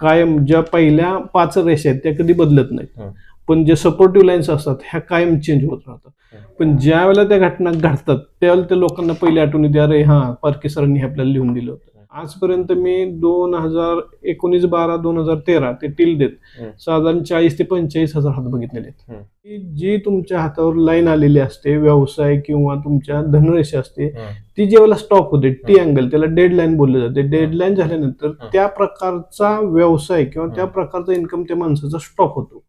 कायम ज्या पहिल्या पाच रेषा आहेत त्या कधी बदलत नाहीत. पण जे सपोर्टिव्ह लाईन्स असतात ह्या कायम चेंज होत राहतात. पण ज्या वेळेला त्या घटना घडतात त्यावेळेला त्या लोकांना पहिली आठवण येते अरे हा पारके सरांनी हे आपल्याला लिहून दिलं होतं आजपर्यंत मी दोन हजार एकोणीस बारा दोन हजार तेरा ते टिल देत. साधारण चाळीस ते पंचेचाळीस हजार हात बघितलेले आहेत. की जी तुमच्या हातावर लाईन आलेली असते व्यवसाय किंवा तुमच्या धनरेषा असते ती ज्यावेळेला स्टॉप होते टी अँगल त्याला डेड लाईन बोललं जाते डेड लाईन झाल्यानंतर. त्या प्रकारचा व्यवसाय किंवा त्या. प्रकारचा इन्कम त्या माणसाचा स्टॉप होतो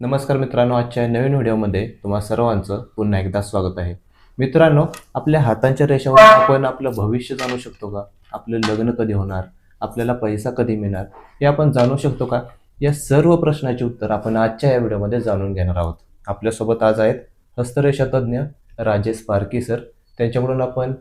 नमस्कार मित्रांनो आजच्या नवीन व्हिडिओमध्ये तुम्हा सर्वांचं पुन्हा एकदा स्वागत आहे मित्रांनो आपल्या हातांच्या रेषावर आपण आपलं भविष्य जाणू शकतो का आपलं लग्न कधी होणार? आपल्याला पैसा कधी मिळणार? हे आपण जाणू शकतो का? या सर्व प्रश्नाचे उत्तर आपण आजच्या या व्हिडिओमध्ये जाणून घेणार आहोत. आपल्यासोबत आज आहेत हस्तरेषा तज्ज्ञ राजेश पारकी सर. त्यांच्याकडून आपण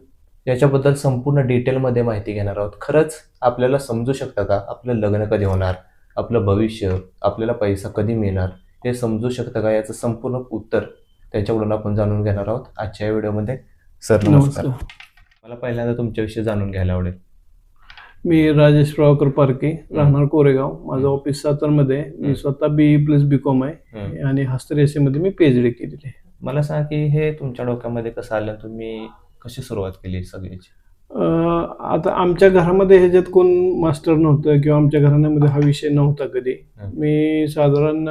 याच्याबद्दल संपूर्ण डिटेलमध्ये माहिती घेणार आहोत. खरंच आपल्याला समजू शकतं का? आपलं लग्न कधी होणार? आपलं भविष्य? आपल्याला पैसा कधी मिळणार? हे समजू शकतं का? याचं संपूर्ण उत्तर त्यांच्याकडून आपण जाणून घेणार आहोत आजच्या या व्हिडिओमध्ये. सर नमस्कार. मला पहिल्यांदा तुमच्याविषयी जाणून घ्यायला आवडेल. मी राजेश प्रभाकर पारके राहणार कोरेगाव. माझं ऑफिस सातारमध्ये मी. स्वतः बी प्लस बी कॉम आहे. आणि हस्तरेषेमध्ये मी पीएचडी केलेली आहे. मला सांगा की हे तुमच्या डोक्यामध्ये कसं आलं? तुम्ही कशी सुरुवात केली सगळ्याची आता आमच्या घरामध्ये ह्याच्यात कोण मास्टर नव्हतं किंवा आमच्या घराण्यामध्ये हा विषय नव्हता कधी. मी साधारण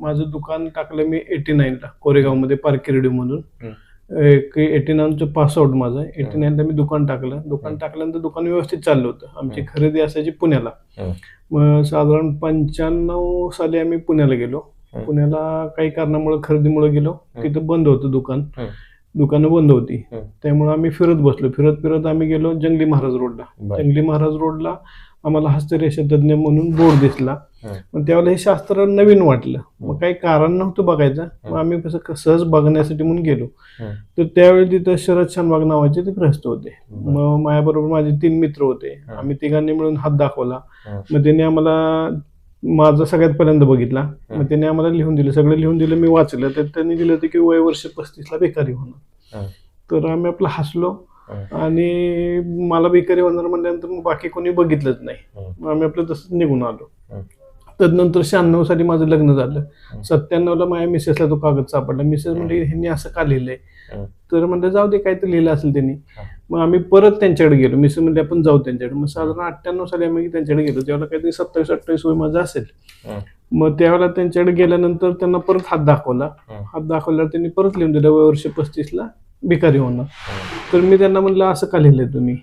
माझं दुकान टाकलं मी एटी नाईनला कोरेगावमध्ये पार्की रेडिओमधून हं. एक एटी नाईनचं पास आउट माझं एटी नाईनला मी दुकान टाकलं दुकान. टाकल्यानंतर दुकान व्यवस्थित चाललं होतं आमची. खरेदी असायची पुण्याला. मग साधारण पंच्याण्णव साली आम्ही पुण्याला गेलो. पुण्याला काही कारणामुळे खरेदीमुळे गेलो. तिथं बंद होतं दुकान. दुकानं बंद होती. त्यामुळे आम्ही फिरत बसलो फिरत फिरत आम्ही गेलो जंगली महाराज रोडला. जंगली महाराज रोडला आम्हाला हस्तरेषा तज्ज्ञ म्हणून बोर्ड दिसला. मग त्यावेळेला हे शास्त्र नवीन वाटलं मग. काही कारण नव्हतं बघायचं मग. आम्ही कसं सहज बघण्यासाठी म्हणून गेलो. तर त्यावेळी तिथं शरद शानबाग नावाचे ते ग्रस्त होते. मग माझ्याबरोबर माझे तीन मित्र होते. आम्ही तिघांनी मिळून हात दाखवला. मग त्यांनी आम्हाला माझा सगळ्यात पहिल्यांदा बघितला. मग त्यांनी आम्हाला लिहून दिलं सगळं लिहून दिलं मी वाचलं तर त्यांनी दिलं होतं की वय वर्ष पस्तीसला बेकारी होणार. तर आम्ही आपलं हसलो. आणि मला बेकारी होणार म्हणल्यानंतर मग बाकी कोणी बघितलंच नाही आम्ही आपलं तसंच निघून आलो. तदनंतर शहाण्णव साली माझं लग्न झालं. हं. सत्त्याण्णवला माझ्या मिसेसला तो कागद सापडला. मिसेस म्हणजे ह्यांनी असं का लिहिलंय. तर म्हणलं जाऊ दे काय तर लिहिलं असेल त्यांनी. मग आम्ही परत त्यांच्याकडे गेलो. मिसेस म्हणजे आपण जाऊ त्यांच्याकडे. मग साधारण अठ्ठ्याण्णव साली आम्ही त्यांच्याकडे गेलो. त्यावेळेला काहीतरी सत्तावीस अठ्ठावीस वय माझं असेल. मग त्यावेळेला त्यांच्याकडे गेल्यानंतर त्यांना परत हात दाखवला. हात दाखवल्यावर त्यांनी परत लिहून दिलं वय वर्ष पस्तीसला भिकारी होणार. तर मी त्यांना म्हणलं असं का लिहिलंय तुम्ही.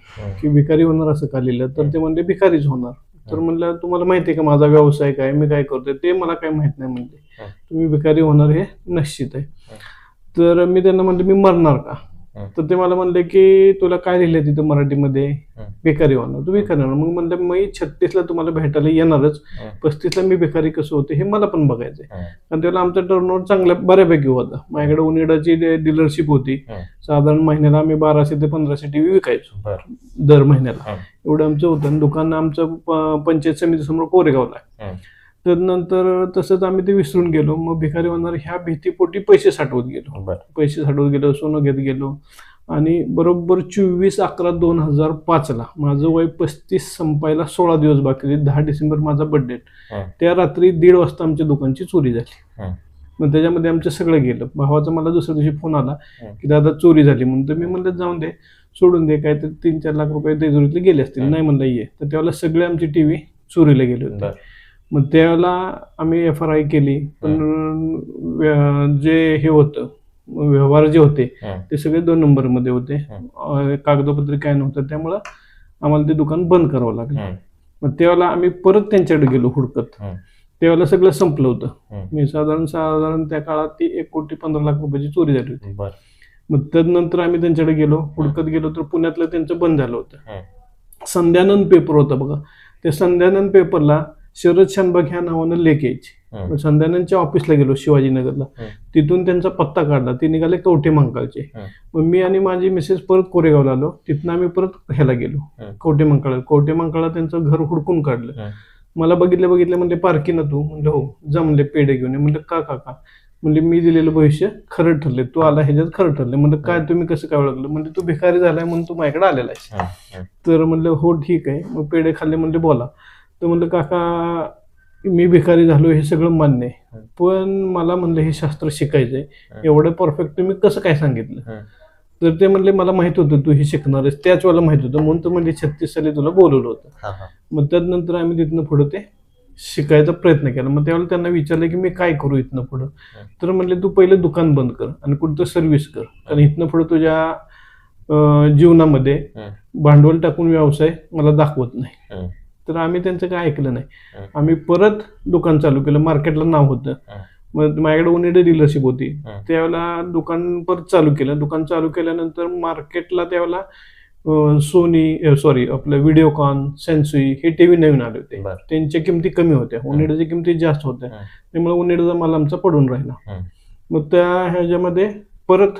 की भिकारी होणार असं का लिहिलं? तर ते म्हणले भिकारीच होणार. तर म्हणलं तुम्हाला माहिती आहे का माझा व्यवसाय काय मी काय करतोय ते मला काय माहीत नाही म्हणले हं. तुम्ही भिकारी होणार हे निश्चित आहे. तर मी त्यांना म्हणलं मी मरणार का. तर ते मला म्हणले की तुला काय लिहिलंय तिथं मराठीमध्ये. भिकारी होणार तू भिकारी होणार मग म्हणलं मी छत्तीसला तुम्हाला भेटायला येणारच. पस्तीसला मी भिकारी कसं होते हे मला पण बघायचंय. आणि त्याला आमचा टर्नओव्हर चांगल्या बऱ्यापैकी होता माझ्याकडे उनिडाची डीलरशिप होती. साधारण महिन्याला आम्ही बाराशे ते पंधराशे टीव्ही विकायचो. दर महिन्याला. एवढं आमचं होतं आणि दुकान आमचं पंचायत समिती समोर कोरेगावला. त्यानंतर तसंच आम्ही ते विसरून गेलो मग भिकारी होणार ह्या भीतीपोटी पैसे साठवत गेलो. पैसे साठवत गेलो सोनं घेत गेलो आणि बरोबर चोवीस अकरा दोन हजार पाचला माझं वय पस्तीस संपायला सोळा दिवस बाकी होते. दहा डिसेंबर माझा बर्थडे. त्या रात्री दीड वाजता आमच्या दुकानची चोरी झाली. मग त्याच्यामध्ये आमचं सगळं गेलं भावाचा मला दुसऱ्या दिवशी फोन आला. की दादा चोरी झाली म्हणून तर मी म्हणलं जाऊन दे सोडून दे काय तर तीन चार लाख रुपये तेजुरीतले गेले असतील. नाही म्हणलं ये तर त्यावेळेला सगळे आमची टीव्ही चोरीला गेले होते. मग त्यावेळेला आम्ही एफ आर आय केली पण जे हे होतं व्यवहार जे होते. ते सगळे दोन नंबरमध्ये होते हं. अं, कागदपत्र काय नव्हतं त्यामुळं आम्हाला ते दुकान बंद करावं लागलं. मग त्यावेळेला आम्ही परत त्यांच्याकडे गेलो हुडकत. त्यावेळेला सगळं संपलं होतं. मी साधारण साधारण त्या काळात ती एक कोटी पंधरा लाख रुपयाची चोरी झाली होती. मग त्यानंतर आम्ही त्यांच्याकडे गेलो हुडकत गेलो तर पुण्यातलं त्यांचं बंद झालं होतं. संध्यानंद पेपर होता बघा त्या संध्यानंद पेपरला शरद शानबाग ह्या नावानं लेख यायची. संध्यानंदच्या ऑफिसला गेलो शिवाजीनगरला. तिथून त्यांचा पत्ता काढला. ते निघाले कवठे मंकाळचे. मग मी आणि माझी मिसेस परत कोरेगावला आलो. तिथनं आम्ही परत ह्याला गेलो. कवठे मंकाळा. कवठे मंकाळा त्यांचं घर हुडकून काढलं. मला बघितलं बघितलं म्हणले पार्की ना तू. म्हणलं हो जमले पेढे घेऊन. म्हणलं का का का? म्हणजे मी दिलेलं भविष्य खरं ठरले तू आला ह्याच्यात खरं ठरले म्हणलं काय तुम्ही कसं काय ओळखलं? म्हणजे तू भिकारी झालाय म्हणून तू माझ्याकडे आलेला आहेस. हं. हं. तर म्हणलं हो ठीक आहे. मग पेढे खाल्ले म्हणले बोला. तर म्हणलं काका मी भिकारी झालो हे सगळं मान्य आहे. पण मला म्हणलं हे शास्त्र शिकायचंय हं. एवढं परफेक्ट तुम्ही कसं काय सांगितलं. तर ते म्हणले मला माहीत होतं तू हे शिकणार आहेस. त्याच वेळेला माहीत होतं. म्हणून तर म्हणजे छत्तीस साली तुला बोलवलं होतं. मग त्यानंतर आम्ही तिथनं पुढं ते शिकायचा प्रयत्न केला. मग त्यावेळेला त्यांना विचारलं की मी काय करू इथनं पुढं? तर म्हणले तू पहिले दुकान बंद कर आणि कुठं सर्व्हिस कर. कारण इथनं पुढं तुझ्या जीवनामध्ये. भांडवल टाकून व्यवसाय मला दाखवत नाही. तर आम्ही त्यांचं काय ऐकलं नाही. आम्ही परत दुकान चालू केलं. मार्केटला नाव होतं. मग माझ्याकडे उनिडे डीलरशिप होती. त्यावेळेला दुकान परत चालू केलं. दुकान चालू केल्यानंतर मार्केटला त्यावेळेला सोनी सॉरी आपलं व्हिडिओकॉन सेन्सुई हे टीव्ही नवीन आले होते. त्यांच्या किमती कमी होत्या. उन्हाळ्याच्या किमती जास्त होत्या. त्यामुळे उन्हाळ्याचा माल आमचा पडून राहिला. मग त्या ह्याच्यामध्ये परत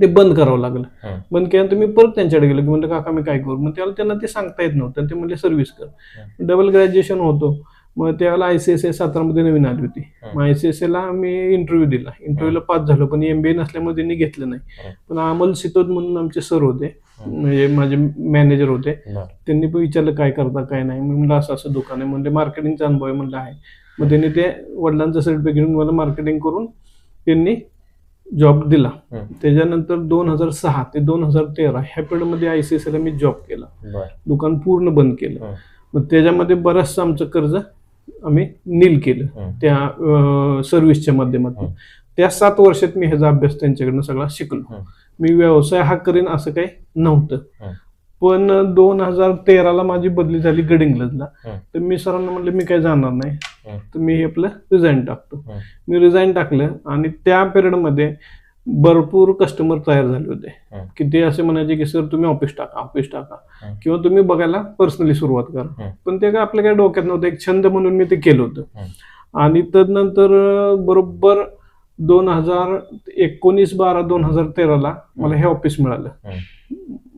ते बंद करावं लागलं. बंद केल्यानंतर मी परत त्यांच्याकडे गेलो की म्हणलं काका मी काय करू? मग त्यावेळेला त्यांना ते सांगता येत नव्हतं ते म्हणले सर्व्हिस कर. डबल ग्रॅज्युएशन होतो. मग त्यावेळेला आय सी एस ए सातारामध्ये नवीन आली होती. मग आय सी एस एला मी इंटरव्ह्यू दिला. इंटरव्ह्यूला पास झालो पण एम बी ए नसल्यामुळे त्यांनी घेतलं नाही. पण अमोल सितोद म्हणून आमचे सर होते. म्हणजे माझे मॅनेजर होते त्यांनी पण विचारलं काय करता काय नाही? मी म्हणलं असं असं दुकान आहे. म्हणजे मार्केटिंगचा अनुभव आहे. म्हणलं आहे. मग त्यांनी ते वडिलांचं सर्टिफिकेट घेऊन मला मार्केटिंग करून त्यांनी जॉब दिला. त्याच्यानंतर दोन हजार सहा ते दोन हजार तेरा ह्या पिरियडमध्ये आय सी एस मी जॉब केला दुकान पूर्ण बंद केलं. मग त्याच्यामध्ये बरंचसं आमचं कर्ज आम्ही नील केलं. त्या सर्व्हिसच्या माध्यमातून. त्या सात वर्षात मी ह्याचा अभ्यास त्यांच्याकडनं सगळा शिकलो. मी व्यवसाय हा करेन असं काही नव्हतं. पण दोन हजार तेराला माझी बदली झाली गडिंग्लजला. तर मी सरांना म्हणलं मी काही जाणार नाही. तर मी हे आपलं रिझाईन टाकतो. मी रिझाईन टाकलं आणि त्या पिरियडमध्ये भरपूर कस्टमर तयार झाले होते. की ते असे म्हणायचे की सर तुम्ही ऑफिस टाका ऑफिस टाका. किंवा तुम्ही बघायला पर्सनली सुरुवात करा. पण ते काय आपल्या काय डोक्यात नव्हतं एक छंद म्हणून मी ते केलं होतं. आणि तदनंतर बरोबर दोन हजार एकोणीस बारा दोन हजार तेराला मला हे ऑफिस मिळालं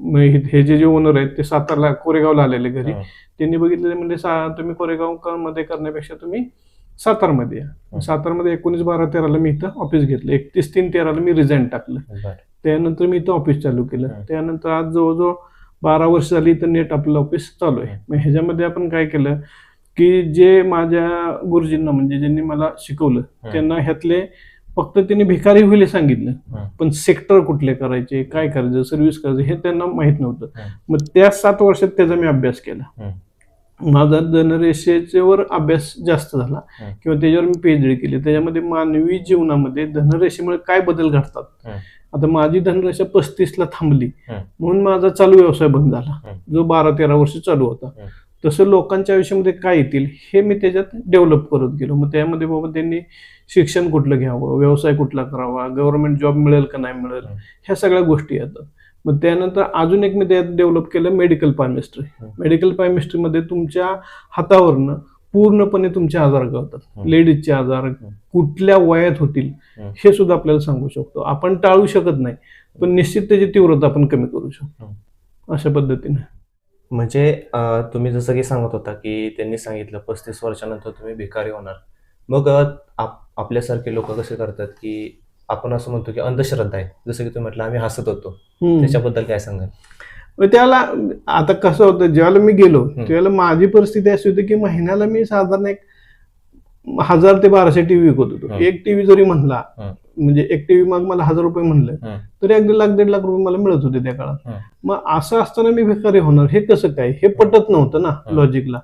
हं. जे जे ओनर आहेत ते सातारला कोरेगावला आलेले घरी. त्यांनी बघितलेले म्हणजे तुम्ही कोरेगावमध्ये करण्यापेक्षा तुम्ही सातारमध्ये या. सातारमध्ये एकोणीस बारा तेराला मी इथं ऑफिस घेतलं एकतीस तीन तेराला मी रिझाईन टाकलं त्यानंतर मी इथं ऑफिस चालू केलं. त्यानंतर आज जवळजवळ बारा वर्ष झाली इथं नेट आपलं ऑफिस चालू आहे. मग ह्याच्यामध्ये आपण काय केलं की जे माझ्या गुरुजींना म्हणजे ज्यांनी मला शिकवलं. त्यांना ह्यातले फक्त त्यांनी भिकारी होईल हे सांगितलं. पण सेक्टर कुठले करायचे काय करायचं सर्व्हिस करायचं हे त्यांना माहीत नव्हतं. मग त्या सात वर्षात त्याचा मी अभ्यास केला. माझा धनरेषेवर अभ्यास जास्त झाला. किंवा त्याच्यावर मी पीएचडी केली त्याच्यामध्ये मानवी जीवनामध्ये धनरेषेमुळे काय बदल घडतात. आता माझी धनरेषा पस्तीसला थांबली. म्हणून माझा चालू व्यवसाय बंद झाला. जो बारा तेरा वर्ष चालू होता. तसं लोकांच्या आयुष्यामध्ये काय येतील हे मी त्याच्यात डेव्हलप करत गेलो. मग त्यामध्ये बाबा त्यांनी शिक्षण कुठलं घ्यावं व्यवसाय कुठला करावा गव्हर्नमेंट जॉब मिळेल का नाही मिळेल. ह्या सगळ्या गोष्टी येतात. मग त्यानंतर अजून एक मी त्यात डेव्हलप केलं मेडिकल पायमिस्ट्री. मेडिकल पायमिस्ट्रीमध्ये तुमच्या हातावरनं पूर्णपणे तुमचे आजार कळतात. लेडीजचे आजार कुठल्या वयात होतील. हे. सुद्धा आपल्याला सांगू शकतो. आपण टाळू शकत नाही पण निश्चित त्याची तीव्रता आपण कमी करू शकतो. अशा पद्धतीने. म्हणजे अं, तुम्ही जसं की सांगत होता की त्यांनी सांगितलं पस्तीस वर्षानंतर तुम्ही भिकारी होणार मग अं, आप- आपल्यासारखे लोक कसे करतात की आपण असं म्हणतो की अंधश्रद्धा आहे जसं की तुम्ही म्हटलं आम्ही हसत होतो. त्याच्याबद्दल काय सांगाल मग त्याला आता कसं होतं ज्यावेळेला मी गेलो हं. त्यावेळेला माझी परिस्थिती अशी होती की महिन्याला मी साधारण एक हजार ते बाराशे टीव्ही विकत होतो हं. एक टीव्ही जरी म्हणला हं. म्हणजे एक टीव्ही मग मला हजार रुपये म्हणलं. तरी अगदी लाख दीड लाख रुपये मला मिळत होते त्या काळात. मग असं असताना मी भिकारी होणार हे कसं काय हे पटत नव्हतं ना. लॉजिकला.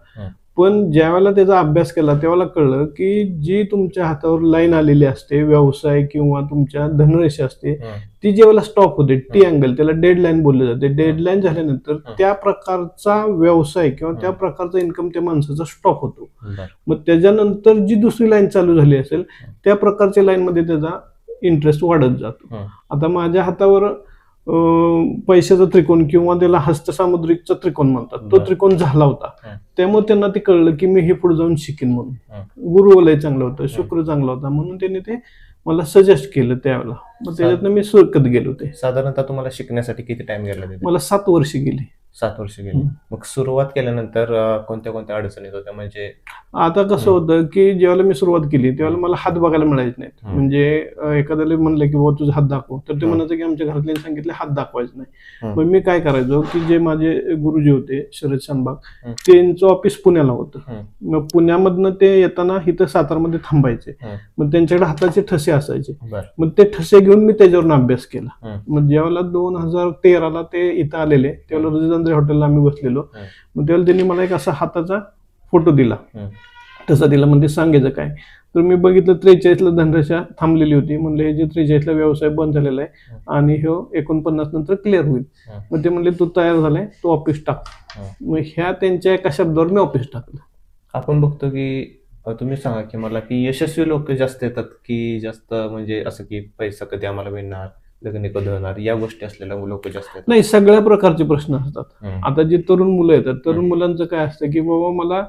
पण ज्यावेळेला त्याचा अभ्यास केला त्यावेळेला कळलं की जी तुमच्या हातावर लाईन आलेली असते व्यवसाय किंवा तुमच्या धनरेषा असते. ती ज्यावेळेला स्टॉप होते टी अँगल त्याला डेडलाईन बोलले जाते डेडलाईन झाल्यानंतर. त्या प्रकारचा व्यवसाय किंवा त्या. प्रकारचा इन्कम त्या माणसाचा स्टॉप होतो. मग त्याच्यानंतर जी दुसरी लाईन चालू झाली असेल त्या प्रकारच्या लाईनमध्ये त्याचा इंटरेस्ट वाढत जातो. आता माझ्या हातावर पैशाचा त्रिकोण किंवा त्याला हस्तसामुद्रिकचा त्रिकोण म्हणतात. तो. त्रिकोण झाला होता. त्यामुळे त्यांना ते कळलं की मी हे पुढे जाऊन शिकेन म्हणून. गुरुवलय चांगलं होतं शुक्र चांगला होता. म्हणून त्यांनी ते मला सजेस्ट केलं त्यावेळेला. मग त्याच्यातनं मी सुरकत गेलो ते. साधारणतः तुम्हाला शिकण्यासाठी किती टाइम गेला मला सात वर्ष गेली. सात वर्ष गेली. मग सुरुवात केल्यानंतर कोणत्या कोणत्या अडचणी होत्या म्हणजे आता कसं होतं की ज्यावेळेला मी सुरुवात केली त्यावेळेला मला हात बघायला मिळायचे नाहीत. म्हणजे एखाद्याला म्हणलं की बाबा तुझा हात दाखव तर ते. म्हणायचं की आमच्या घरातल्यांनी सांगितले हात दाखवायचे नाही. मग मी काय करायचो की जे माझे गुरुजी होते शरद शानबाग. त्यांचं ऑफिस पुण्याला होतं. मग पुण्यामधनं ते येताना इथं सातारमध्ये थांबायचे. मग त्यांच्याकडे हाताचे ठसे असायचे मग ते ठसे घेऊन मी त्याच्यावरून अभ्यास केला. मग ज्यावेळेला दोन हजार तेराला ते इथं आलेले त्यावेळेला रुजिदांद्रे हॉटेलला आम्ही बसलेलो. मग त्यावेळेला त्यांनी मला एक असा हाताचा फोटो दिला. तसा दिला म्हणजे सांगायचं काय? तर मी बघितलं त्रेचाळीसला धनरेषा थांबलेली होती. म्हणलं हे जे त्रेचाळीसला व्यवसाय बंद झालेला आहे आणि ह्यो एकोणपन्नास नंतर क्लिअर होईल. मग ते म्हणले तू तयार झालाय तू ऑफिस टाक. मग ह्या त्यांच्या एका शब्दावर मी ऑफिस टाकलं. आपण बघतो की तुम्ही सांगा की मला की यशस्वी लोक जास्त येतात की जास्त म्हणजे असं की पैसा कधी आम्हाला मिळणार? लग्न कधी होणार या गोष्टी असलेल्या लोक जास्त नाही सगळ्या प्रकारचे प्रश्न असतात हम्म. आता जे तरुण मुलं येतात तरुण हम्म. मुलांचं काय असतं की बाबा मला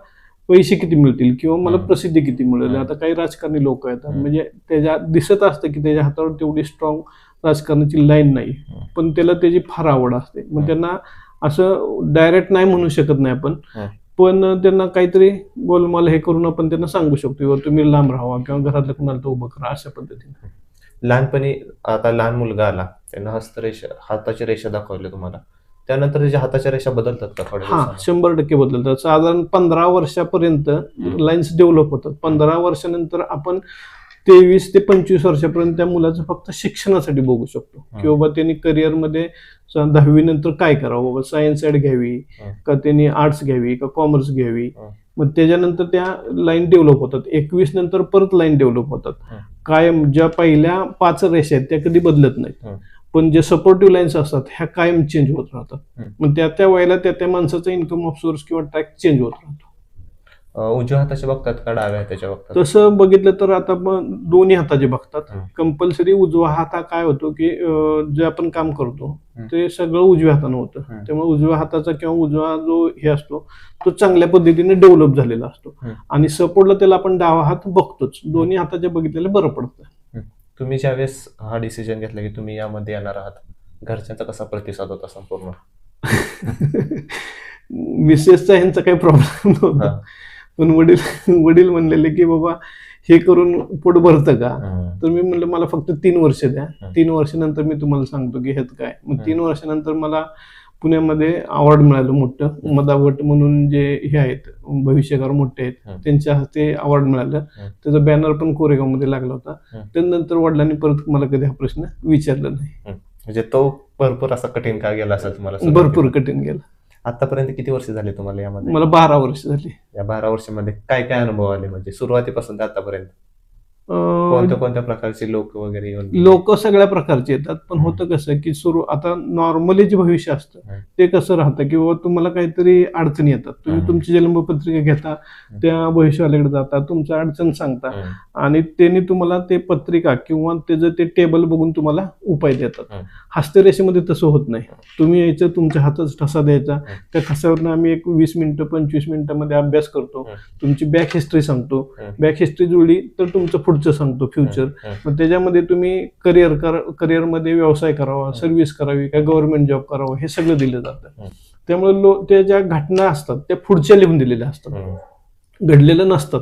पैसे किती मिळतील किंवा मला हम्म. प्रसिद्धी किती मिळेल हम्म. आता काही राजकारणी लोक येतात हम्म. म्हणजे त्याच्या दिसत असतं की त्याच्या हातावर तेवढी स्ट्रॉंग राजकारणाची लाईन नाही हम्म. पण त्याला त्याची फार आवड असते मग हम्म. त्यांना असं डायरेक्ट नाही म्हणू शकत नाही आपण हम्म. पण त्यांना काहीतरी गोलमाल हे करून आपण त्यांना सांगू शकतो किंवा तुम्ही लांब राहावा किंवा घरातल्या कुणाला तो उभं करा अशा पद्धतीने लहानपणी आता लहान मुलगा आला त्यानं हस्तरेषा हाताची रेषा दाखवली तुम्हाला त्यानंतर त्याच्या हाताच्या रेषा बदलतात का थोड्या हा दिवसांनी? शंभर टक्के बदलतात साधारण पंधरा वर्षापर्यंत लाईन्स डेव्हलप होतात पंधरा वर्षानंतर आपण तेवीस ते पंचवीस वर्षापर्यंत त्या मुलाचं फक्त शिक्षणासाठी बघू शकतो. की बाबा त्यांनी करिअरमध्ये दहावी नंतर काय करावं बाबा सायन्स साईड घ्यावी हम्म. का त्यांनी आर्ट्स घ्यावी का कॉमर्स घ्यावी हम्म. मग त्याच्यानंतर त्या लाईन डेव्हलप होतात एकवीस नंतर परत लाईन डेव्हलप होतात हम्म. कायम ज्या पहिल्या पाच रेषा आहेत त्या कधी बदलत नाहीत. पण जे सपोर्टिव्ह लाईन्स असतात ह्या कायम चेंज होत राहतात. मग त्या त्या वयाला त्या त्या माणसाचा इन्कम ऑफ सोर्स किंवा ट्रॅक चेंज होत राहतो उजव्या हाताच्या बघतात का डाव्या हाताच्या बघतात तसं बघितलं तर आता पण दोन्ही हाताचे बघतात. कंपल्सरी उजवा हात हा काय होतो की जे आपण काम करतो. ते सगळं उजव्या हातानं होतं. त्यामुळे उजव्या हाताचा किंवा उजवा जो हे असतो तो चांगल्या पद्धतीने डेव्हलप झालेला असतो. आणि सपोर्टला त्याला आपण डावा हात बघतोच दोन्ही हाताचे बघितलेलं बरं पडतं तुम्ही ज्यावेळेस हा डिसिजन घेतला की तुम्ही यामध्ये येणार आहात घरच्यांचा कसा प्रतिसाद होता संपूर्ण मिसेसचा ह्यांचा काही प्रॉब्लेम नव्हता. पण वडील वडील म्हणलेले की बाबा हे करून पोट भरतं का. तर मी म्हणलं मला फक्त तीन वर्ष द्या. तीन वर्षानंतर मी तुम्हाला सांगतो की हेच काय मग. तीन वर्षानंतर मला पुण्यामध्ये अवॉर्ड मिळालं मोठं मदावट म्हणून जे हे आहेत भविष्यकार मोठे आहेत. त्यांच्या हस्ते अवॉर्ड मिळालं. त्याचा बॅनर पण कोरेगावमध्ये लागला होता. त्यानंतर वडिलांनी परत मला कधी हा प्रश्न विचारला नाही म्हणजे तो भरपूर असा कठीण काळ गेला असेल तुम्हाला. भरपूर कठीण गेला आतापर्यंत किती वर्ष झाले तुम्हाला यामध्ये? मला बारा वर्ष झाली. या बारा वर्षामध्ये काय काय अनुभव आले? म्हणजे सुरुवातीपासून ते आतापर्यंत? कोणत्या कोणत्या प्रकारचे लोक वगैरे लोक सगळ्या प्रकारचे येतात पण होतं कसं की सुरू आता नॉर्मली जे भविष्य असतं. ते कसं राहतं की बाबा तुम्हाला काहीतरी अडचणी येतात तुम्ही. तुमची जन्मपत्रिका घेता त्या भविष्यवाल्याकडे जाता तुमचं अडचण सांगता. आणि त्यांनी तुम्हाला ते पत्रिका किंवा त्याचं ते टेबल बघून तुम्हाला उपाय देतात. हस्तरेषेमध्ये तसं होत नाही तुम्ही यायचं तुमच्या हातच ठसा द्यायचा त्या ठसावरनं आम्ही एक वीस मिनिटं पंचवीस मिनिटांमध्ये अभ्यास करतो. तुमची बॅक हिस्ट्री सांगतो. बॅक हिस्ट्री जुळली तर तुमचं पुढचं सांगतो फ्युचर हम्म. मग त्याच्यामध्ये तुम्ही करिअर कर करिअरमध्ये व्यवसाय करावा. सर्व्हिस करावी का गव्हर्नमेंट जॉब करावा हे सगळं दिलं जातं. त्यामुळे लो त्या ज्या घटना असतात त्या पुढच्या लिहून दिलेल्या असतात. घडलेलं नसतात.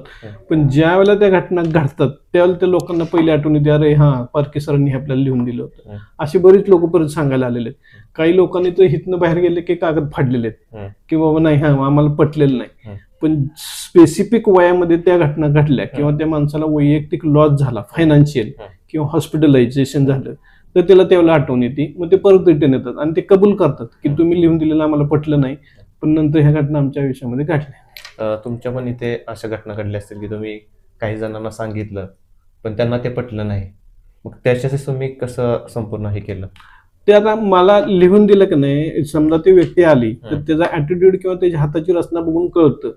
पण ज्या वेळेला त्या घटना घडतात त्यावेळेला त्या लोकांना पहिली आठवण येते अरे हा पारके सरांनी हे आपल्याला लिहून दिलं होतं. अशी बरीच लोक परत सांगायला आलेले आहेत काही लोकांनी तर हिथनं बाहेर गेले की कागद फाडलेले आहेत. की बाबा नाही हा आम्हाला पटलेलं नाही. पण स्पेसिफिक वयामध्ये त्या घटना घडल्या किंवा त्या माणसाला वैयक्तिक लॉस झाला फायनान्शियल. किंवा हॉस्पिटलायझेशन झालं तर त्याला त्यावेळेला आठवण येते. मग ते परत रिटर्न येतात आणि ते कबूल करतात की. तुम्ही लिहून दिलेलं आम्हाला पटलं नाही पण नंतर ह्या घटना आमच्या आयुष्यामध्ये घडल्या. तुमच्या पण इथे अशा घटना घडल्या असतील की तुम्ही काही जणांना सांगितलं पण त्यांना ते पटलं नाही. मग त्याच्यासाठी तुम्ही कसं संपूर्ण हे केलं? ते आता मला लिहून दिलं की नाही समजा ती व्यक्ती आली तर. त्याचा ऍटिट्यूड किंवा त्याच्या हाताची रचना बघून कळतं.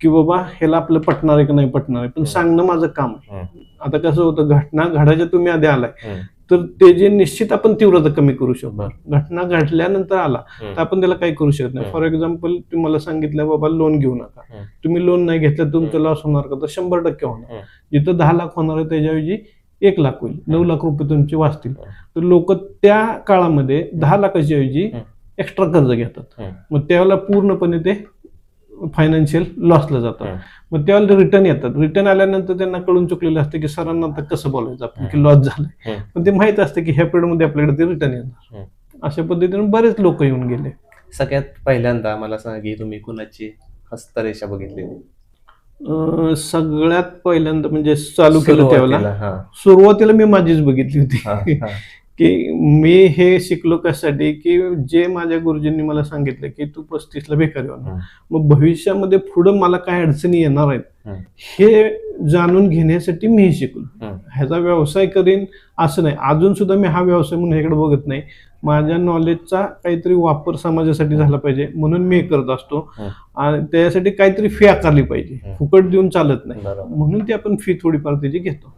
की बाबा ह्याला आपलं पटणार आहे की नाही पटणार आहे पण. सांगणं माझं काम आहे. आता कसं होतं घटना घडायच्या तुम्ही आधी आलाय. तर ते जे निश्चित आपण तीव्रता कमी करू शकतो. घटना घडल्यानंतर आला. तर आपण त्याला काही करू शकत नाही. फॉर एक्झाम्पल तुम्हाला सांगितलं बाबा लोन घेऊ नका. तुम्ही लोन नाही घेतलं तुमचं लॉस होणार का तर शंभर टक्के होणार. जिथं दहा लाख होणार आहे त्याच्याऐवजी एक लाख होईल नऊ लाख रुपये तुमचे वाचतील. तर लोक त्या काळामध्ये दहा लाखाच्या ऐवजी. एक्स्ट्रा कर्ज घेतात. मग त्यावेळेला पूर्णपणे ते फायनान्शियल लॉसला जातात. मग त्यावेळेला रिटर्न येतात रिटर्न आल्यानंतर त्यांना कळून चुकलेलं असतं की सरांना आता कसं बोलायचं आपण की. लॉस झालाय हम्म. पण ते माहीत असतं की ह्या पिरियडमध्ये आपल्याकडे ते रिटर्न येणार. अशा पद्धतीने बरेच लोक येऊन गेले सगळ्यात पहिल्यांदा मला सांगा की तुम्ही कुणाची हस्तरेषा बघितली अं, सगळ्यात पहिल्यांदा म्हणजे चालू केलं त्यावेळेला सुरुवातीला, हा. सुरुवातीला मी माझीच बघितली होती हा. की मी हे शिकलो कशासाठी की जे माझ्या गुरुजींनी मला सांगितलं की तू पस्तीसला बेकारी होणार. मग भविष्यामध्ये पुढं मला काय अडचणी येणार आहेत. हे जाणून घेण्यासाठी मी हे शिकलो. ह्याचा व्यवसाय करीन असं नाही अजून सुद्धा मी हा व्यवसाय म्हणून ह्याकडे बघत नाही माझ्या नॉलेजचा काहीतरी वापर समाजासाठी झाला पाहिजे म्हणून मी करत असतो. आणि त्यासाठी काहीतरी फी आकारली पाहिजे. फुकट देऊन चालत नाही म्हणून ती आपण फी थोडीफार त्याची घेतो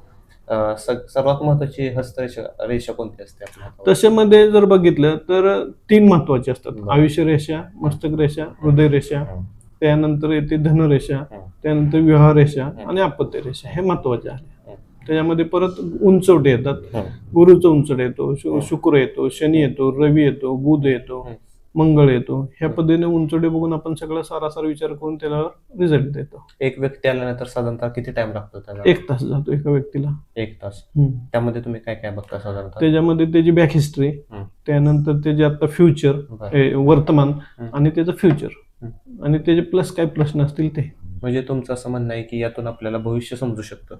सर्वात महत्वाची हस्तरेषा रेषा कोणती असते? तशामध्ये जर बघितलं तर तीन महत्त्वाचे असतात. आयुष्य रेषा मस्तक रेषा हृदय रेषा. त्यानंतर येते धनरेषा. त्यानंतर विवाह रेषा. आणि अपत्य रेषा हे महत्त्वाचे आहे. त्याच्यामध्ये परत उंचवटे येतात. गुरुचा उंचड येतो. शुक्र येतो शनी येतो रवी येतो बुध येतो. मंगळ येतो ह्या. पद्धतीने उंचवटे बघून आपण सगळं सारासार विचार करून त्याला रिझल्ट देतो एक व्यक्ती आल्यानंतर साधारणतः किती टाइम लागतो त्याला एक तास जातो एका व्यक्तीला एक तास. त्यामध्ये तुम्ही काय काय बघता साधारणतः त्याच्यामध्ये त्याची बॅक हिस्ट्री. त्यानंतर त्याचे आता फ्युचर. वर्तमान. आणि त्याचं फ्युचर. आणि त्याचे प्लस काय प्रश्न असतील ते म्हणजे तुमचं असं म्हणणं आहे की यातून आपल्याला भविष्य समजू शकतं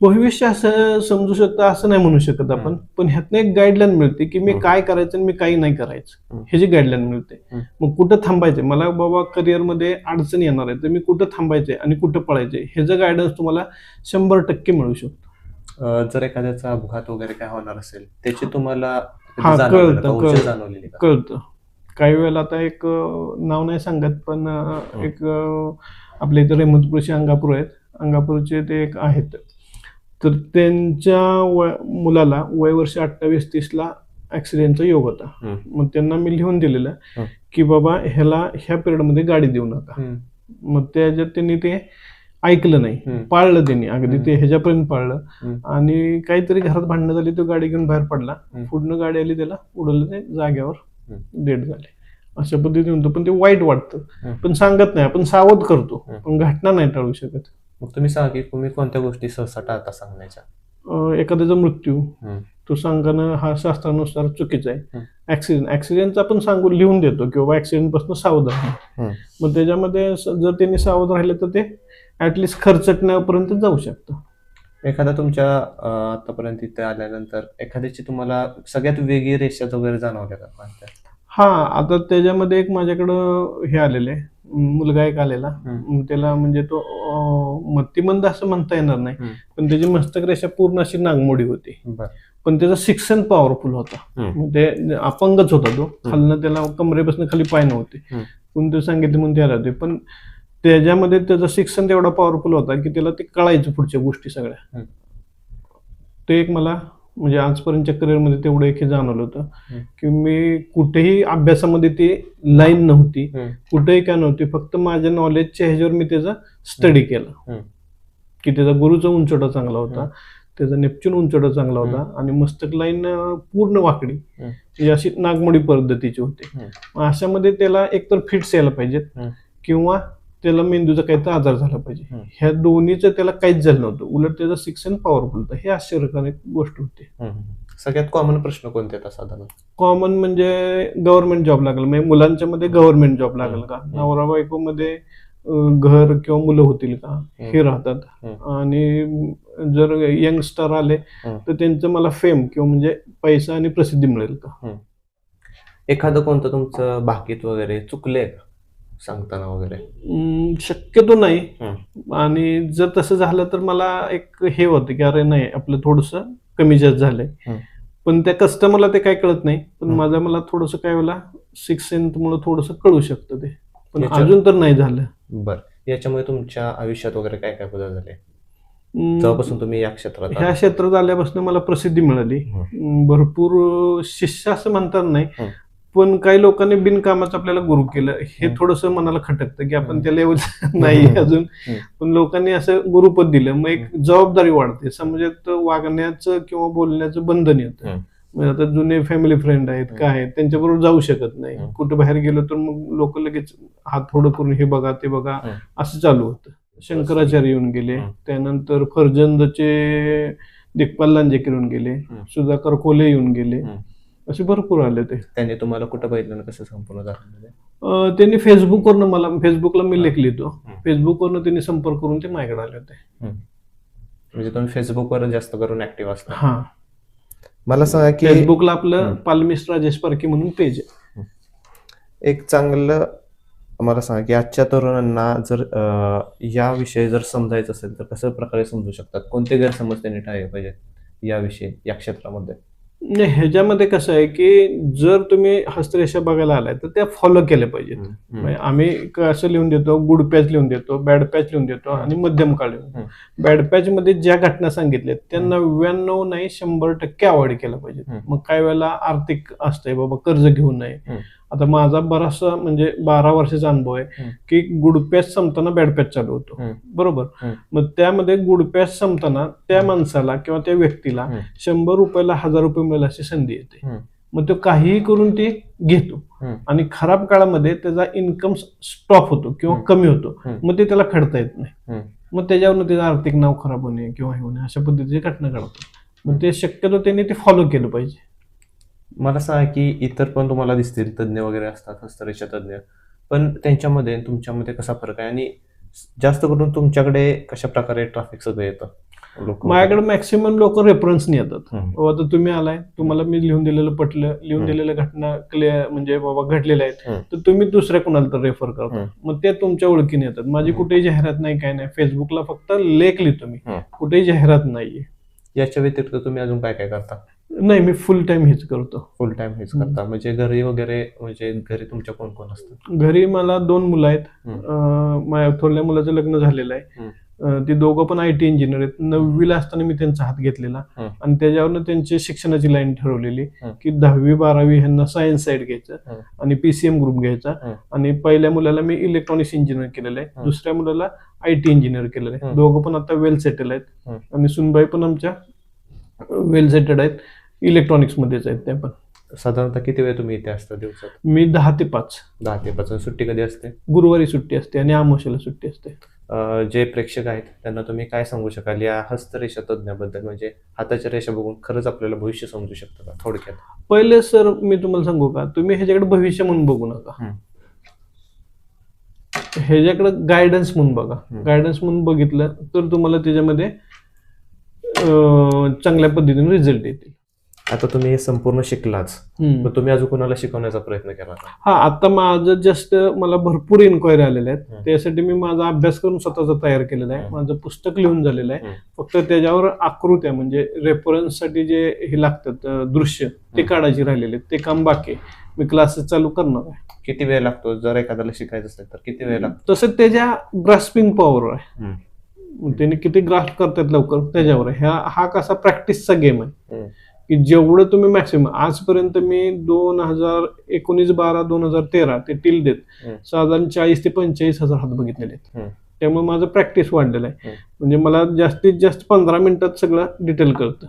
भविष्य असं समजू शकतं असं नाही म्हणू शकत आपण. पण ह्यातनं एक गाईडलाईन मिळते की मी. काय करायचं आणि मी काही नाही करायचं हम्म. ह्याची गाईडलाईन मिळते. मग कुठं थांबायचं मला बाबा करिअरमध्ये अडचण येणार आहे तर मी कुठं थांबायचंय आणि कुठं पळायचंय ह्याचं गायडन्स तुम्हाला शंभर टक्के मिळू शकतो जर एखाद्याचा अपघात वगैरे काय होणार असेल त्याची तुम्हाला हा, कळतं, कळतं. काही वेळेला आता एक नाव नाही सांगत पण. एक आपल्या इथं रेहमतपूरचे अंगापूर आहेत अंगापूरचे ते एक आहेत तर त्यांच्या वय मुलाला वय वर्ष अठ्ठावीस तीसला ऍक्सिडेंटचा योग होता. मग त्यांना मी लिहून दिलेलं. की बाबा ह्याला ह्या पिरियडमध्ये गाडी देऊ नका. मग त्याच्यात त्यांनी ते ऐकलं नाही. पाळलं त्यांनी अगदी ते ह्याच्यापर्यंत पाळलं. आणि काहीतरी घरात भांडणं झाली तो गाडी घेऊन बाहेर पडला. पुढनं गाडी आली त्याला उडवलं ते जाग्यावर. डेड झाले अशा पद्धतीने होतं पण ते वाईट वाटतं. पण सांगत नाही आपण सावध करतो. पण घटना नाही टाळू शकत मग तुम्ही सांगा की तुम्ही कोणत्या गोष्टी सहसा टाळता सांगण्याच्या एखाद्याचा मृत्यू हम्म. तो सांगणं हा शास्त्रानुसार चुकीचा आहे. ऍक्सिडेंट ऍक्सिडेंटचा आपण सांगून लिहून देतो की बाबा ऍक्सिडेंटपासून सावध राहा हम्म. मग त्याच्यामध्ये स- जर त्यांनी सावध राहिले तर ते ऍटलिस्ट खर्चटण्यापर्यंत जाऊ शकतं एखादा तुमच्या अं, आतापर्यंत इथे आल्यानंतर एखाद्याची तुम्हाला सगळ्यात वेगळी रेषा वगैरे जाणवल्या का कोणत्या? हा आता त्याच्यामध्ये एक माझ्याकडं हे आलेले मुलगा एक आलेला. त्याला म्हणजे तो मतिमंद असं म्हणता येणार नाही. पण त्याची मस्तक रेषा पूर्ण अशी नागमोडी होती. पण त्याचा शिक्षण पॉवरफुल होता. ते अपंगच होता तो. खालनं त्याला कमरेपासून खाली पाय नव्हते. पण ते सांगितले म्हणून त्याला होते. पण त्याच्यामध्ये त्याचं शिक्षण तेवढा पॉवरफुल होता की त्याला ते कळायचं पुढच्या गोष्टी सगळ्या. ते एक मला म्हणजे आजपर्यंतच्या करिअरमध्ये तेवढं एक हे जाणवलं होतं. की मी कुठेही अभ्यासामध्ये ती लाईन नव्हती. कुठेही काय नव्हती. फक्त माझ्या नॉलेजच्या ह्याच्यावर मी त्याचा स्टडी केला. की त्याचा गुरुचा उंचवटा चांगला होता. त्याचा नेपच्यून उंचवटा चांगला होता. आणि मस्तक लाईन पूर्ण वाकडी. अशी नागमोडी पद्धतीची होती. अशामध्ये त्याला एकतर फिट्स यायला पाहिजेत. किंवा त्याला मेंदूचा काहीतरी आजार झाला पाहिजे. ह्या दोन्हीचं त्याला काहीच झालं नव्हतं. उलट त्याचं शिक्षण पॉवरफुल होतं हे आश्चर्यकारक गोष्ट होती. सगळ्यात कॉमन प्रश्न कोणते साधारण? कॉमन म्हणजे गव्हर्नमेंट जॉब लागला. म्हणजे मुलांच्या मध्ये गव्हर्नमेंट जॉब लागेल का. नवरा बायको मध्ये घर किंवा मुलं होतील का? हे राहतात. आणि जर यंगस्टर आले. तर त्यांचं मला फेम किंवा म्हणजे पैसा आणि प्रसिद्धी मिळेल का? एखादं कोणतं तुमचं भाकीत वगैरे चुकलंय का? सांगताना वगैरे? शक्यतो नाही. आणि जर तसं झालं तर मला एक हे होतं की अरे नाही आपलं थोडस कमी जास्त झालंय. पण त्या कस्टमरला ते काय कळत नाही. पण. माझं मला थोडस काय वेळेला सिक्स मुळे थोडस कळू शकतं ते. पण अजून तर नाही झालं. बर. याच्यामुळे तुमच्या आयुष्यात वगैरे काय काय बदल झाले? अं, जेव्हापासून तुम्ही या क्षेत्रात ह्या? क्षेत्रात आल्यापासून मला प्रसिद्धी मिळाली. भरपूर शिष्य असं म्हणतात नाही. पण काही लोकांनी बिनकामाचं आपल्याला गुरु केलं हे. थोडस मनाला खटकतं की आपण. त्या लेवल नाही. अजून. पण लोकांनी असं गुरुपद दिलं मग एक जबाबदारी वाढते समाजात वागण्याचं किंवा बोलण्याचं बंधन येतं. म्हणजे आता जुने फॅमिली फ्रेंड आहेत. काय आहेत त्यांच्याबरोबर जाऊ शकत नाही. कुठं बाहेर गेलो तर मग लोक लगेच हात थोडं करून हे बघा ते बघा. असं चालू होतं शंकराचार्य येऊन गेले. त्यानंतर फरजंदचे दिग्पाल लांजेकर येऊन गेले. सुधाकर कोले येऊन गेले. असे भरपूर आले ते. त्यांनी तुम्हाला कुठं बघितलं कसं संपूर्ण दाखवलं अं, त्यांनी फेसबुकवरनं मला फेसबुकला मी लेख लिहितो. हम्म. फेसबुकवरनं त्यांनी संपर्क करून ते माझ्याकडे आले होते. म्हणजे तुम्ही फेसबुकवर जास्त करून ऍक्टिव्ह असता. हा. मला सांगा की फेसबुकला आपलं हम्म. पालमिस्ट राजेश पारखे म्हणून पेज आहे. एक चांगलं मला सांगा की आजच्या तरुणांना जर अं, याविषयी जर समजायचं असेल तर कसं प्रकारे समजू शकतात? कोणते गैरसमज त्यांनी टाळले पाहिजेत याविषयी या क्षेत्रामध्ये? नाही ह्याच्यामध्ये कसं आहे की जर तुम्ही हस्तरेषा बघायला आलाय तर त्या फॉलो केल्या पाहिजेत. म्हणजे आम्ही कसं लिहून देतो गुड पॅच लिहून देतो बॅड पॅच लिहून देतो आणि मध्यम काळ लिहून. बॅड पॅच मध्ये ज्या घटना सांगितल्यात त्या नव्याण्णव नाही शंभर टक्के अवॉइड केल्या पाहिजेत. मग काही वेळेला आर्थिक असतंय बाबा कर्ज घेऊ नये. आता माझा बराचसा म्हणजे बारा वर्षाचा अनुभव आहे. की गुड पॅच संपताना बॅड पॅच चालू होतो. बरोबर. मग त्यामध्ये गुड पॅच संपताना त्या माणसाला किंवा त्या व्यक्तीला. शंभर रुपयाला हजार रुपये मिळेल अशी संधी येते. मग तो काहीही करून ते घेतो. आणि खराब काळामध्ये त्याचा इन्कम स्टॉप होतो किंवा. कमी होतो. मग ते त्याला खडता येत नाही. मग त्याच्यावरनं त्याचं आर्थिक नाव खराब होणे किंवा हे होणे अशा पद्धतीची घटना घडतात मग ते शक्यतो त्यांनी ते फॉलो केलं पाहिजे मला सांगा की इतर पण तुम्हाला दिसतील तज्ज्ञ वगैरे असतात हस्तरेषा तज्ज्ञ पण त्यांच्यामध्ये तुमच्यामध्ये कसा फरक आहे? आणि जास्त करून तुमच्याकडे कशा प्रकारे ट्रॅफिक सगळं येतं? लोक माझ्याकडे मॅक्सिमम लोक रेफरन्सनी येतात. आता तुम्ही आलाय तुम्हाला मी लिहून दिलेलं पटलं लिहून. दिलेल्या घटना क्लिअर म्हणजे बाबा घडलेल्या आहेत. तर तुम्ही दुसऱ्या कोणाला तर रेफर करता. मग ते तुमच्या ओळखीने येतात. माझी. कुठेही जाहिरात नाही काय नाही. फेसबुकला फक्त लेख लिहितो मी. कुठेही जाहिरात नाहीये. याच्या व्यतिरिक्त तुम्ही अजून काय काय करता? नाही मी फुल टाइम हेच करतो फुल टाइम हेच. करता म्हणजे घरी वगैरे म्हणजे घरी तुमच्या कोण कोण असतं घरी मला दोन मुलं आहेत. अं, माझ्या थोरल्या मुलाचं लग्न झालेलं आहे हम्म. अं, ती दोघं पण आय टी इंजिनियर आहेत नववीला असताना मी त्यांचा हात घेतलेला हम्म. आणि त्याच्यावरनं त्यांची शिक्षणाची लाईन ठरवलेली हम्म. की दहावी बारावी ह्यांना सायन्स साईड घ्यायचं हम्म. आणि पीसीएम ग्रुप घ्यायचा हम्म. आणि पहिल्या मुलाला मी इलेक्ट्रॉनिक्स इंजिनियर केलेलं आहे हम्म. दुसऱ्या मुलाला आय टी इंजिनियर केलेलं आहे हम्म. दोघं पण आता वेल सेटल आहेत हम्म. आणि सुनबाई पण आमच्या वेल सेटेड आहेत इलेक्ट्रॉनिक्स मध्येच आहेत त्या पण. साधारणतः किती वेळ तुम्ही इथे असता दिवसात? मी दहा ते पाच. दहा ते पाच. आणि सुट्टी कधी असते? गुरुवारी सुट्टी असते आणि आमोशाला सुट्टी असते. अं, जे प्रेक्षक आहेत त्यांना तुम्ही काय सांगू शकाल या हस्तरेषा तज्ञाबद्दल म्हणजे हाताच्या रेषा बघून खरंच आपल्याला भविष्य समजू शकतं का थोडक्यात? पहिले सर मी तुम्हाला सांगू का? तुम्ही ह्याच्याकडे भविष्य म्हणून बघू नका. ह्याच्याकडे गायडन्स म्हणून बघा. हम्म. गायडन्स म्हणून बघितलं तर तुम्हाला त्याच्यामध्ये अं, चांगल्या पद्धतीने रिझल्ट येतील. आता तुम्ही हे संपूर्ण शिकलाच. पण तुम्ही अजून कोणाला शिकवण्याचा प्रयत्न केला का? हा आता माझं जस्ट मला भरपूर इन्क्वायरी आलेल्या आहेत हम्म. त्यासाठी मी माझा अभ्यास करून स्वतःचा तयार केलेला आहे हम्म. माझं पुस्तक लिहून झालेलं आहे हम्म. फक्त त्याच्यावर आकृत्या म्हणजे रेफरन्ससाठी जे हे लागतात अं, दृश्य ते हम्म. काढायचे राहिलेले. ते काम बाकी आहे मी क्लासेस चालू करणार आहे किती वेळ लागतो जर एखाद्याला शिकायचं असेल तर किती वेळ लागतो तसं त्याच्या ग्रास्पिंग पॉवर आहे हम्म. मग त्याने किती ग्रास्प करतात लवकर त्याच्यावर आहे ह्या हा कसा प्रॅक्टिसचा गेम आहे हम्म. की जेवढं तुम्ही मॅक्सिमम आजपर्यंत मी दोन हजार एकोणीस बारा दोन हजार तेरा ते टिल देत. साधारण चाळीस ते पंचेचाळीस हजार हात बघितलेले आहेत. त्यामुळे माझं प्रॅक्टिस वाढलेलं आहे. म्हणजे मला जास्तीत जास्त पंधरा मिनिटात सगळं डिटेल कळतं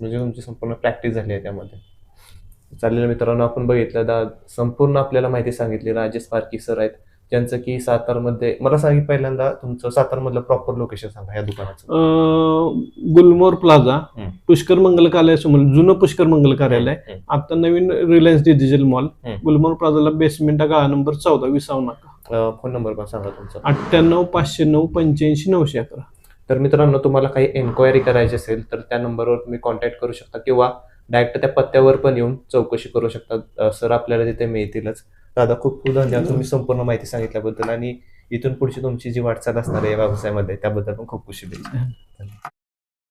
म्हणजे तुमची संपूर्ण प्रॅक्टिस झाली आहे त्यामध्ये चालेल मित्रांनो आपण बघितलं दा संपूर्ण आपल्याला माहिती सांगितली राजेश पारकी सर आहेत ज्यांचं की सातारमध्ये मला सांगितलं पहिल्यांदा तुमचं सातारमधलं प्रॉपर लोकेशन सांगा या दुकानाचं. गुलमोर प्लाझा हम्म. पुष्कर मंगल कार्यालयासमोर जुनं पुष्कर मंगल कार्यालय. हम्म. आता नवीन रिलायन्स डिजिटल मॉल हम्म. गुलमोर प्लाझाला बेसमेंट गाळा नंबर चौदा विसाव नाका. फोन नंबर पण सांगा तुमचा. अठ्ठ्याण्णव पाचशे नऊ पंच्याऐंशी नऊशे अकरा. तर मित्रांनो तुम्हाला काही एन्क्वायरी करायची असेल तर त्या नंबरवर तुम्ही कॉन्टॅक्ट करू शकता किंवा डायरेक्ट त्या पत्त्यावर पण येऊन चौकशी करू शकता. सर आपल्याला तिथे मिळतीलच. दादा खूप खूप धन्यवाद तुम्ही संपूर्ण माहिती सांगितल्याबद्दल आणि इथून पुढची तुमची जी वाटचाल असणार आहे या व्यवसायामध्ये त्याबद्दल पण खूप खुशी देईल